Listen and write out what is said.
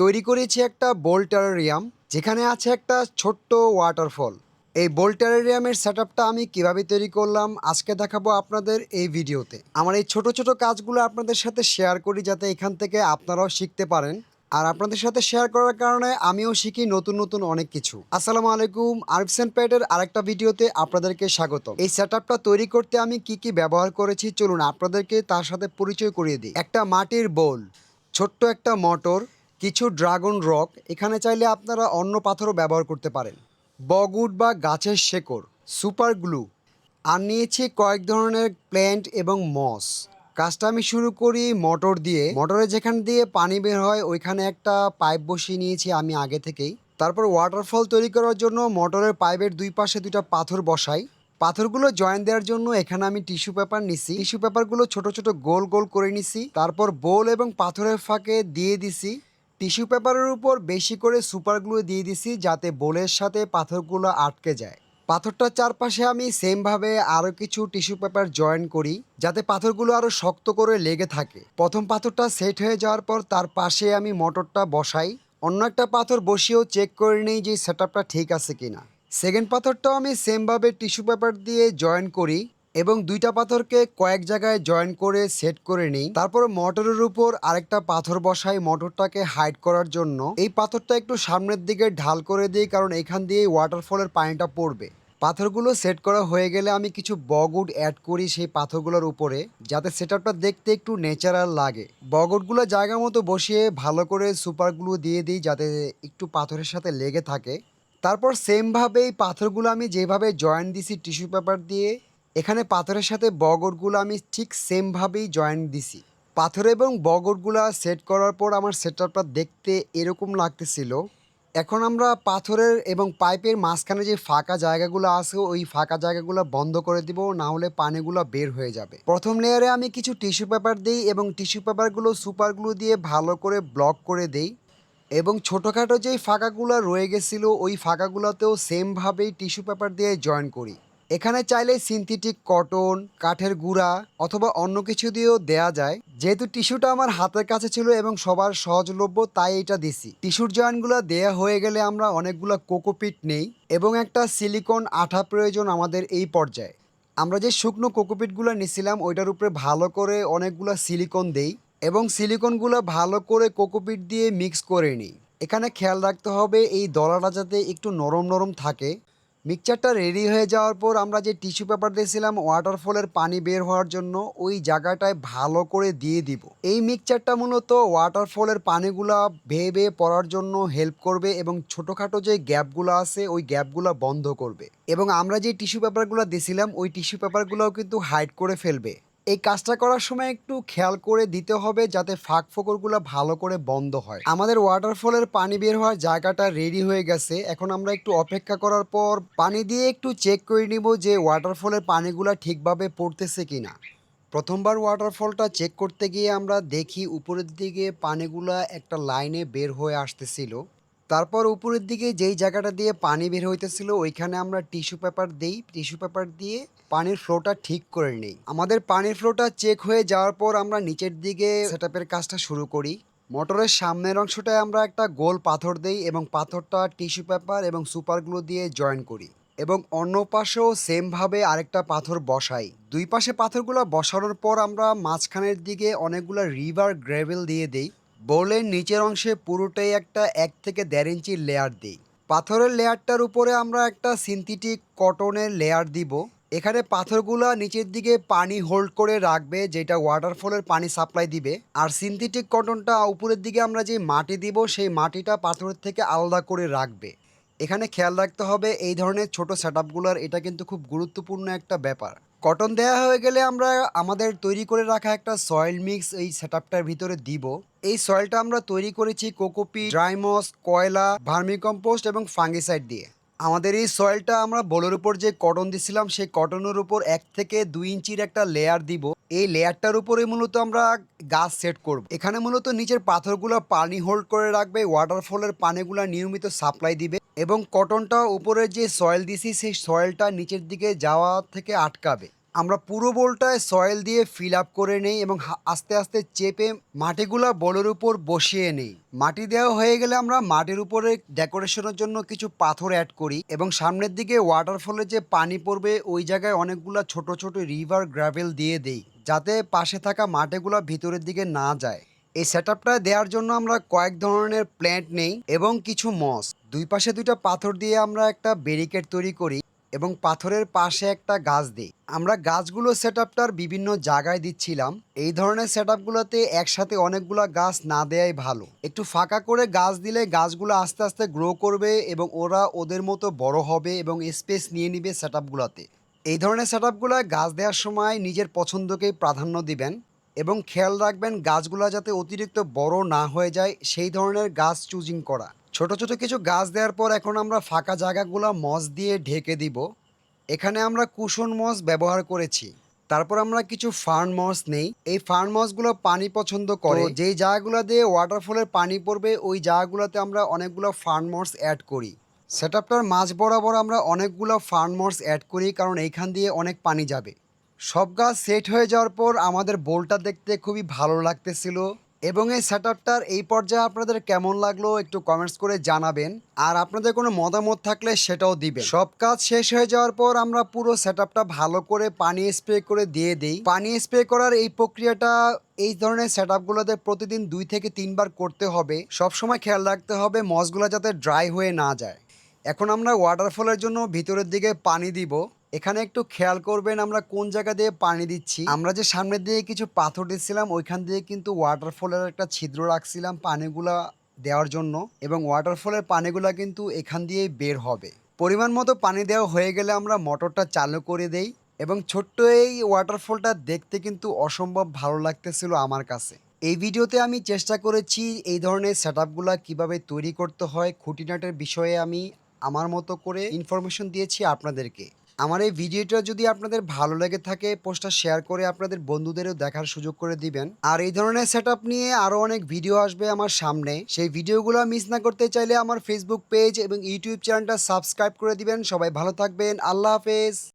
তৈরি করেছি একটা বোল টেরারিয়াম, যেখানে আছে একটা ছোট্ট ওয়াটারফল। এই বোল টেরারিয়ামের সেট আমি কীভাবে তৈরি করলাম, আজকে দেখাবো আপনাদের এই ভিডিওতে। আমার এই ছোট ছোট কাজগুলো আপনাদের সাথে শেয়ার করি যাতে এখান থেকে আপনারাও শিখতে পারেন। আর আপনাদের সাথে শেয়ার করার কারণে আমিও শিখি নতুন নতুন অনেক কিছু। আসসালামু আলাইকুম আরফসেন পেটের আরেকটা ভিডিওতে আপনাদেরকে স্বাগত এই সেট তৈরি করতে আমি কি কি ব্যবহার করেছি, চলুন আপনাদেরকে তার সাথে পরিচয় করিয়ে দিই। একটা মাটির বোল, ছোট্ট একটা মোটর কিছু ড্রাগন রক এখানে চাইলে আপনারা অন্য পাথরও ব্যবহার করতে পারেন। বগুড বা গাছের শেকড়, সুপার গ্লু। আর নিয়েছি কয়েক ধরনের প্ল্যান্ট এবং মস। কাজটা আমি শুরু করি মোটর দিয়ে। মোটরে যেখান দিয়ে পানি বের হয়, ওইখানে একটা পাইপ বসিয়ে নিয়েছি আমি আগে থেকেই। তারপর ওয়াটারফল তৈরি করার জন্য মোটরের পাইপের দুই পাশে দুইটা পাথর বসাই। পাথরগুলো জয়েন দেওয়ার জন্য এখানে আমি টিস্যু পেপার নিছি। টিস্যু পেপারগুলো ছোট ছোট গোল গোল করে নিছি। তারপর বোল এবং পাথরের ফাঁকে দিয়ে দিছি। টিস্যু পেপারের উপর বেশি করে সুপারগুলো দিয়ে দিছি যাতে বোলের সাথে পাথরগুলো আটকে যায়। পাথরটার চারপাশে আমি সেমভাবে আরও কিছু টিস্যু পেপার জয়েন করি যাতে পাথরগুলো আরও শক্ত করে লেগে থাকে। প্রথম পাথরটা সেট হয়ে যাওয়ার পর তার পাশে আমি মোটরটা বসাই। অন্য একটা পাথর বসিয়েও চেক করে নিই যে সেট ঠিক আছে কিনা। সেকেন্ড পাথরটাও আমি সেমভাবে টিস্যু পেপার দিয়ে জয়েন করি। এবং দুইটা পাথরকে কয়েক জায়গায় জয়েন করে সেট করে নিই। তারপর মোটরের উপর আরেকটা পাথর বসাই মোটরটাকে হাইড করার জন্য। এই পাথরটা একটু সামনের দিকে ঢাল করে দিই, কারণ এখান দিয়ে ওয়াটারফলের পানিটা পড়বে। পাথরগুলো সেট করা হয়ে গেলে আমি কিছু বগুড অ্যাড করি সেই পাথরগুলোর উপরে, যাতে সেটআপটা দেখতে একটু ন্যাচারাল লাগে। বগুডগুলো জায়গা মতো বসিয়ে ভালো করে সুপারগুলো দিয়ে দিই, যাতে একটু পাথরের সাথে লেগে থাকে। তারপর সেমভাবে এই পাথরগুলো আমি যেভাবে জয়েন দিছি টিস্যু পেপার দিয়ে এখানে পাথরের সাথে বগরগুলো আমি ঠিক সেমভাবেই জয়েন দিছি। পাথর এবং বগরগুলা সেট করার পর আমার সেটআপটা দেখতে এরকম লাগতেছিল। এখন আমরা পাথরের এবং পাইপের মাঝখানে যে ফাঁকা জায়গাগুলো আছে, ওই ফাঁকা জায়গাগুলো বন্ধ করে দিব, না হলে পানিগুলো বের হয়ে যাবে। প্রথম লেয়ারে আমি কিছু টিস্যু পেপার দিই এবং টিস্যু পেপারগুলো সুপারগুলো দিয়ে ভালো করে ব্লক করে দেই এবং ছোটোখাটো যেই ফাঁকাগুলো রয়ে গেছিল, ওই ফাঁকাগুলোতেও সেমভাবেই টিস্যু পেপার দিয়ে জয়েন করি। এখানে চাইলে সিনথেটিক কটন, কাঠের গুঁড়া অথবা অন্য কিছু দিয়েও দেয়া যায়। যেহেতু টিস্যুটা আমার হাতের কাছে ছিল এবং সবার সহজলভ্য, তাই এটা দিছি। টিস্যুর জয়েন্টগুলো দেয়া হয়ে গেলে আমরা অনেকগুলো কোকোপিট নেই এবং একটা সিলিকন আঠা প্রয়োজন আমাদের এই পর্যায়ে। আমরা যে শুকনো কোকোপিটগুলো নিছিলাম, ওইটার উপরে ভালো করে অনেকগুলো সিলিকন দেই এবং সিলিকনগুলো ভালো করে কোকোপিট দিয়ে মিক্স করে নিই। এখানে খেয়াল রাখতে হবে, এই দলাটা যাতে একটু নরম নরম থাকে। মিক্সচারটা রেডি হয়ে যাওয়ার পর আমরা যে টিস্যু পেপার দিয়েছিলাম ওয়াটারফলের পানি বের হওয়ার জন্য ওই জায়গাটায় ভালো করে দিয়ে দিব। এই মিক্সচারটা মূলত ওয়াটারফলের পানিগুলা ভেয়ে বেয়ে পড়ার জন্য হেল্প করবে এবং ছোটোখাটো যে গ্যাপগুলো আছে, ওই গ্যাপগুলো বন্ধ করবে। এবং আমরা যে টিস্যু পেপারগুলো দিয়েছিলাম, ওই টিস্যু পেপারগুলোও কিন্তু হাইড করে ফেলবে। এই কাজটা করার সময় একটু খেয়াল করে দিতে হবে যাতে ফাঁক ফোকরগুলো ভালো করে বন্ধ হয়। আমাদের ওয়াটারফলের পানি বের হওয়ার জায়গাটা রেডি হয়ে গেছে। এখন আমরা একটু অপেক্ষা করার পর পানি দিয়ে একটু চেক করে নিব যে ওয়াটারফলের পানিগুলো ঠিকভাবে পড়তেছে কিনা। প্রথমবার ওয়াটারফলটা চেক করতে গিয়ে আমরা দেখি উপরের দিকে পানিগুলা একটা লাইনে বের হয়ে আসতেছিল। তারপর উপরের দিকে যেই জায়গাটা দিয়ে পানি বের হইতেছিল, ওইখানে আমরা টিস্যু পেপার দেই। টিস্যু পেপার দিয়ে পানির ফ্লোটা ঠিক করে নেই। আমাদের পানির ফ্লোটা চেক হয়ে যাওয়ার পর আমরা নিচের দিকে সেটআপের কাজটা শুরু করি। মোটরের সামনের অংশটায় আমরা একটা গোল পাথর দেই এবং পাথরটা টিস্যু পেপার এবং সুপারগুলো দিয়ে জয়েন করি এবং অন্য পাশেও সেমভাবে আরেকটা পাথর বসাই। দুই পাশে পাথরগুলো বসানোর পর আমরা মাঝখানের দিকে অনেকগুলো রিভার গ্রেভেল দিয়ে দেই। বোলের নিচের অংশে পুরোটাই একটা এক থেকে দেড় ইঞ্চির লেয়ার দিই। পাথরের লেয়ারটার উপরে আমরা একটা সিনথেটিক কটনের লেয়ার দিব। এখানে পাথরগুলা নিচের দিকে পানি হোল্ড করে রাখবে, যেটা ওয়াটারফলের পানি সাপ্লাই দিবে। আর সিনথেটিক কটনটা উপরের দিকে আমরা যে মাটি দিব, সেই মাটিটা পাথরের থেকে আলাদা করে রাখবে। এখানে খেয়াল রাখতে হবে, এই ধরনের ছোট সেট এটা কিন্তু খুব গুরুত্বপূর্ণ একটা ব্যাপার। কটন দেওয়া হয়ে গেলে আমরা আমাদের তৈরি করে রাখা একটা সয়েল মিক্স এই সেটআপটার ভিতরে দিব। এই সয়েলটা আমরা তৈরি করেছি কোকোপি ড্রাইমস কয়লা, ভার্মিকম্পোস্ট এবং ফাঙ্গিসাইড দিয়ে। আমাদের এই সয়েলটা আমরা বোলের উপর যে কটন দিছিলাম, সেই কটনের উপর এক থেকে দুই ইঞ্চির একটা লেয়ার দিব। এই লেয়ারটার উপরে মূলত আমরা গাছ সেট করব। এখানে মূলত নিচের পাথরগুলো পানি হোল্ড করে রাখবে, ওয়াটারফলের পানিগুলো নিয়মিত সাপ্লাই দিবে এবং কটনটা উপরে যে সয়েল দিছি, সেই সয়েলটা নিচের দিকে যাওয়া থেকে আটকাবে। আমরা পুরো বোলটায় সয়েল দিয়ে ফিল আপ করে নেই এবং আস্তে আস্তে চেপে মাটিগুলা বোলের উপর বসিয়ে নেই। মাটি দেওয়া হয়ে গেলে আমরা মাটির উপরে ডেকোরেশনের জন্য কিছু পাথর অ্যাড করি এবং সামনের দিকে ওয়াটারফলে যে পানি পড়বে, ওই জায়গায় অনেকগুলা ছোট ছোট রিভার গ্রাভেল দিয়ে দেই, যাতে পাশে থাকা মাটিগুলা ভিতরের দিকে না যায়। এই সেট দেওয়ার জন্য আমরা কয়েক ধরনের প্ল্যান্ট নেই এবং কিছু মস দুই পাশে দুইটা পাথর দিয়ে আমরা একটা ব্যারিকেড তৈরি করি। এবং পাথরের পাশে একটা গাছ দিই। আমরা গাছগুলো সেট বিভিন্ন জায়গায় দিচ্ছিলাম। এই ধরনের সেট একসাথে অনেকগুলো গাছ না দেয়াই ভালো। একটু ফাঁকা করে গাছ দিলে গাছগুলো আস্তে আস্তে গ্রো করবে এবং ওরা ওদের মতো বড় হবে এবং স্পেস নিয়ে নিবে সেট এই ধরনের সেট গাছ দেওয়ার সময় নিজের পছন্দকেই প্রাধান্য দিবেন। এবং খেয়াল রাখবেন গাছগুলো যাতে অতিরিক্ত বড় না হয়ে যায় সেই ধরনের গাছ চুজিং করা। ছোট ছোট কিছু গাছ দেওয়ার পর এখন আমরা ফাঁকা জায়গাগুলো মস দিয়ে ঢেকে দিব। এখানে আমরা কুশন মস ব্যবহার করেছি। তারপর আমরা কিছু ফার্ন মস নেই। এই ফার্ন মসগুলো পানি পছন্দ করে। যেই জায়গাগুলো দিয়ে ওয়াটারফলের পানি পড়বে ওই জায়গাগুলোতে আমরা অনেকগুলো ফার্ন মস অ্যাড করি। সেট আপটার মাঝ বরাবর আমরা অনেকগুলো ফার্ন মস অ্যাড করি কারণ এইখান দিয়ে অনেক পানি যাবে। সব গাছ সেট হয়ে যাওয়ার পর আমাদের বোলটা দেখতে খুবই ভালো লাগতেছিল। এবং এই সেট আপটার এই পর্যায়ে আপনাদের কেমন লাগল একটু কমেন্টস করে জানাবেন। আর আপনাদের কোনো মতামত থাকলে সেটাও দিবেন। সব কাজ শেষ হয়ে যাওয়ার পর আমরা পুরো সেট আপটা ভালো করে পানি স্প্রে করে দিয়ে দিই। পানি স্প্রে করার এই প্রক্রিয়াটা এই ধরনের সেট আপগুলোতে প্রতিদিন দুই থেকে তিনবার করতে হবে। সবসময় খেয়াল রাখতে হবে মসগুলো যাতে ড্রাই হয়ে না যায়। এখন আমরা ওয়াটারফলের জন্য ভিতরের দিকে পানি দিব। এখানে একটু খেয়াল করবেন আমরা কোন জায়গা দিয়ে পানি দিচ্ছি। আমরা যে সামনের দিকে কিছু পাথর দিচ্ছিলাম, ওইখান দিয়ে কিন্তু ওয়াটারফলের একটা ছিদ্র রাখছিলাম পানিগুলা দেওয়ার জন্য এবং ওয়াটারফলের পানিগুলা কিন্তু এখান দিয়েই বের হবে। পরিমাণ মতো পানি দেওয়া হয়ে গেলে আমরা মোটরটা চালু করে দেই এবং ছোট্ট এই ওয়াটারফলটা দেখতে কিন্তু অসম্ভব ভালো লাগতেছিল আমার কাছে। এই ভিডিওতে আমি চেষ্টা করেছি এই ধরনের সেট আপগুলা কীভাবে তৈরি করতে হয়, খুঁটিনাটের বিষয়ে আমি আমার মতো করে ইনফরমেশন দিয়েছি আপনাদেরকে। আমার এই ভিডিওটা যদি আপনাদের ভালো লেগে থাকে, পোস্টটা শেয়ার করে আপনাদের বন্ধুদেরও দেখার সুযোগ করে দিবেন। আর এই ধরনের সেট নিয়ে আরও অনেক ভিডিও আসবে আমার সামনে। সেই ভিডিওগুলো মিস না করতে চাইলে আমার ফেসবুক পেজ এবং ইউটিউব চ্যানেলটা সাবস্ক্রাইব করে দিবেন। সবাই ভালো থাকবেন। আল্লাহ হাফেজ।